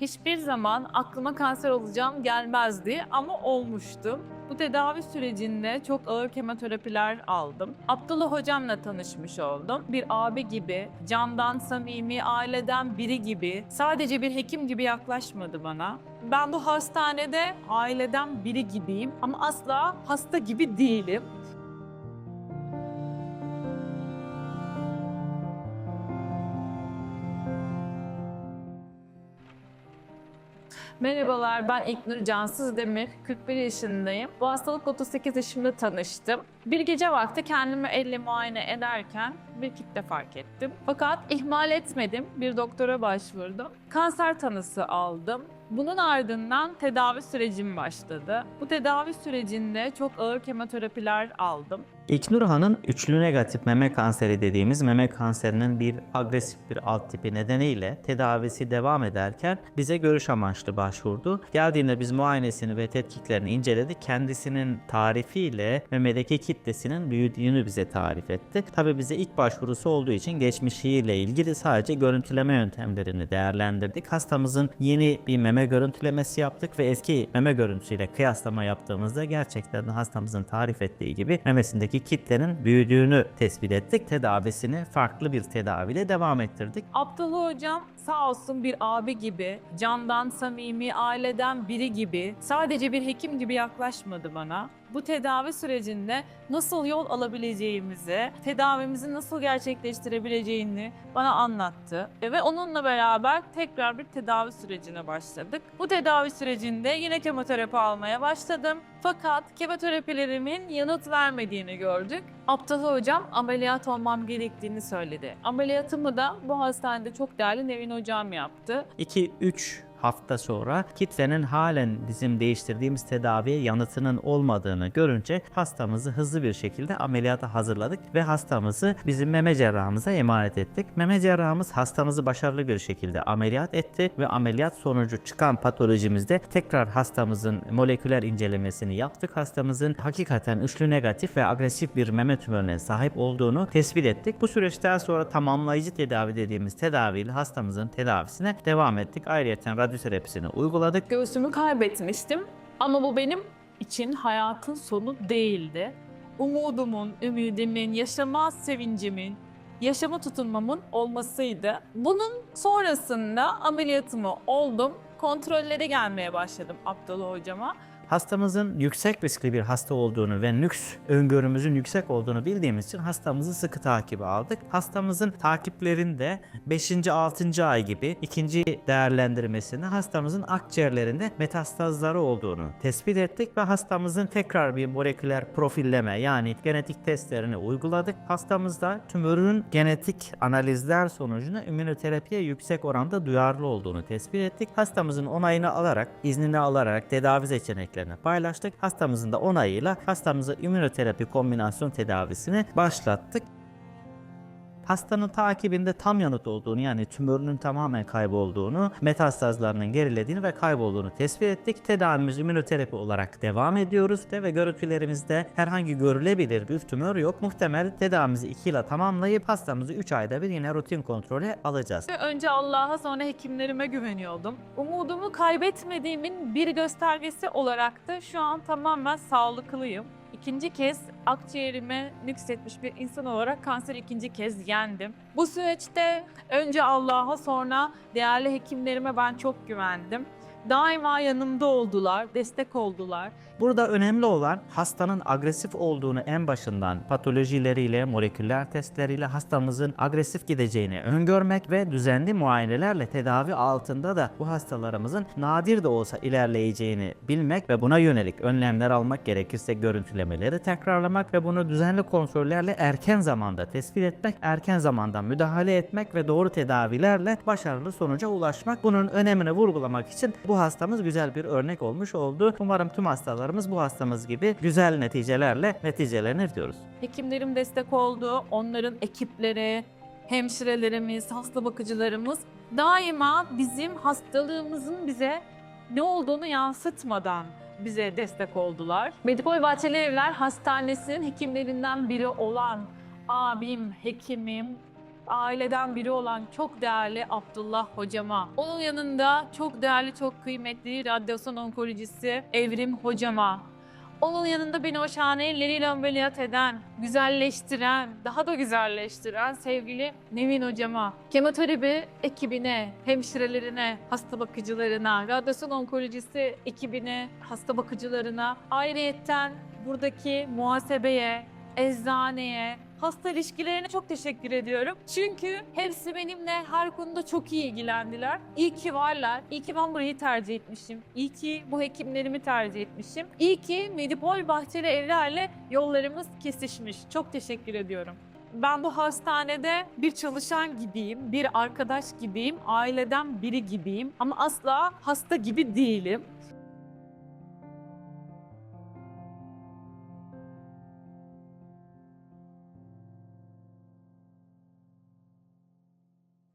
Hiçbir zaman aklıma kanser olacağım gelmezdi ama olmuştum. Bu tedavi sürecinde çok ağır kemoterapiler aldım. Abdullah hocamla tanışmış oldum. Bir abi gibi, candan samimi, aileden biri gibi, sadece bir hekim gibi yaklaşmadı bana. Ben bu hastanede aileden biri gibiyim ama asla hasta gibi değilim. Merhabalar, ben İlknur Cansız Demir, 41 yaşındayım. Bu hastalık 38 yaşımda tanıştım. Bir gece vakti kendimi elle muayene ederken bir kitle fark ettim. Fakat ihmal etmedim, bir doktora başvurdum. Kanser tanısı aldım. Bunun ardından tedavi sürecim başladı. Bu tedavi sürecinde çok ağır kemoterapiler aldım. İlknur Han'ın üçlü negatif meme kanseri dediğimiz meme kanserinin bir agresif bir alt tipi nedeniyle tedavisi devam ederken bize görüş amaçlı başvurdu. Geldiğinde biz muayenesini ve tetkiklerini inceledik. Kendisinin tarifiyle memedeki kitlesinin büyüdüğünü bize tarif etti. Tabi bize ilk başvurusu olduğu için geçmişiyle ilgili sadece görüntüleme yöntemlerini değerlendirdik. Hastamızın yeni bir meme görüntülemesi yaptık ve eski meme görüntüsüyle kıyaslama yaptığımızda gerçekten hastamızın tarif ettiği gibi memesindeki kitlenin büyüdüğünü tespit ettik. Tedavisini farklı bir tedaviyle devam ettirdik. Abdullah hocam sağ olsun bir abi gibi, candan samimi, aileden biri gibi, sadece bir hekim gibi yaklaşmadı bana. Bu tedavi sürecinde nasıl yol alabileceğimizi, tedavimizi nasıl gerçekleştirebileceğini bana anlattı. Ve onunla beraber tekrar bir tedavi sürecine başladık. Bu tedavi sürecinde yine kemoterapi almaya başladım. Fakat kemoterapilerimin yanıt vermediğini gördük. Abdullah hocam ameliyat olmam gerektiğini söyledi. Ameliyatımı da bu hastanede çok değerli Nevin hocam yaptı. 2-3 hafta sonra kitlenin halen bizim değiştirdiğimiz tedaviye yanıtının olmadığını görünce hastamızı hızlı bir şekilde ameliyata hazırladık ve hastamızı bizim meme cerrahımıza emanet ettik. Meme cerrahımız hastamızı başarılı bir şekilde ameliyat etti ve ameliyat sonucu çıkan patolojimizde tekrar hastamızın moleküler incelemesini yaptık. Hastamızın hakikaten üçlü negatif ve agresif bir meme tümörüne sahip olduğunu tespit ettik. Bu süreçten sonra tamamlayıcı tedavi dediğimiz tedaviyle hastamızın tedavisine devam ettik. Ayrıca radyoterapisini uyguladık. Göğsümü kaybetmiştim ama bu benim için hayatın sonu değildi. Umudumun, ümidimin, yaşama sevincimin, yaşama tutunmamın olmasıydı. Bunun sonrasında ameliyatımı oldum. Kontrollere gelmeye başladım Abdullah hocama. Hastamızın yüksek riskli bir hasta olduğunu ve nüks öngörümüzün yüksek olduğunu bildiğimiz için hastamızı sıkı takibe aldık. Hastamızın takiplerinde 5. 6. ay gibi ikinci değerlendirmesinde hastamızın akciğerlerinde metastazları olduğunu tespit ettik ve hastamızın tekrar bir moleküler profilleme yani genetik testlerini uyguladık. Hastamızda tümörün genetik analizler sonucunda immünoterapiye yüksek oranda duyarlı olduğunu tespit ettik. Hastamızın onayını alarak, iznini alarak tedavi seçeneklerini paylaştık. Hastamızın da onayıyla hastamıza immünoterapi kombinasyon tedavisini başlattık. Hastanın takibinde tam yanıt olduğunu yani tümörünün tamamen kaybolduğunu, metastazlarının gerilediğini ve kaybolduğunu tespit ettik. Tedavimiz immünoterapi olarak devam ediyoruz de ve görüntülerimizde herhangi görülebilir bir tümör yok. Muhtemel tedavimizi 2 ile tamamlayıp hastamızı 3 ayda bir yine rutin kontrole alacağız. Önce Allah'a sonra hekimlerime güveniyordum. Umudumu kaybetmediğimin bir göstergesi olarak da şu an tamamen sağlıklıyım. İkinci kez akciğerime nüksetmiş bir insan olarak kanseri ikinci kez yendim. Bu süreçte önce Allah'a sonra değerli hekimlerime ben çok güvendim. Daima yanımda oldular, destek oldular. Burada önemli olan hastanın agresif olduğunu en başından patolojileriyle, moleküler testleriyle hastamızın agresif gideceğini öngörmek ve düzenli muayenelerle tedavi altında da bu hastalarımızın nadir de olsa ilerleyeceğini bilmek ve buna yönelik önlemler almak gerekirse görüntülemeleri tekrarlamak ve bunu düzenli kontrollerle erken zamanda tespit etmek, erken zamanda müdahale etmek ve doğru tedavilerle başarılı sonuca ulaşmak. Bunun önemini vurgulamak için bu hastamız güzel bir örnek olmuş oldu. Umarım tüm hastalarımız bu hastamız gibi güzel neticelerle neticelenir diyoruz. Hekimlerim destek oldu. Onların ekipleri, hemşirelerimiz, hasta bakıcılarımız daima bizim hastalığımızın bize ne olduğunu yansıtmadan bize destek oldular. Medipol Bahçeli Evler Hastanesi'nin hekimlerinden biri olan abim, hekimim aileden biri olan çok değerli Abdullah hocama. Onun yanında çok değerli, çok kıymetli radyasyon onkolojisi Evrim hocama. Onun yanında beni o şahane elleriyle ameliyat eden, güzelleştiren, daha da güzelleştiren sevgili Nevin hocama, kemoterapi ekibine, hemşirelerine, hasta bakıcılarına, radyasyon onkolojisi ekibine, hasta bakıcılarına, ayrıyetten buradaki muhasebeye, eczaneye, hasta ilişkilerine çok teşekkür ediyorum. Çünkü hepsi benimle her konuda çok iyi ilgilendiler. İyi ki varlar. İyi ki ben burayı tercih etmişim. İyi ki bu hekimlerimi tercih etmişim. İyi ki Medipol Bahçeli Evler'le yollarımız kesişmiş. Çok teşekkür ediyorum. Ben bu hastanede bir çalışan gibiyim, bir arkadaş gibiyim, aileden biri gibiyim ama asla hasta gibi değilim.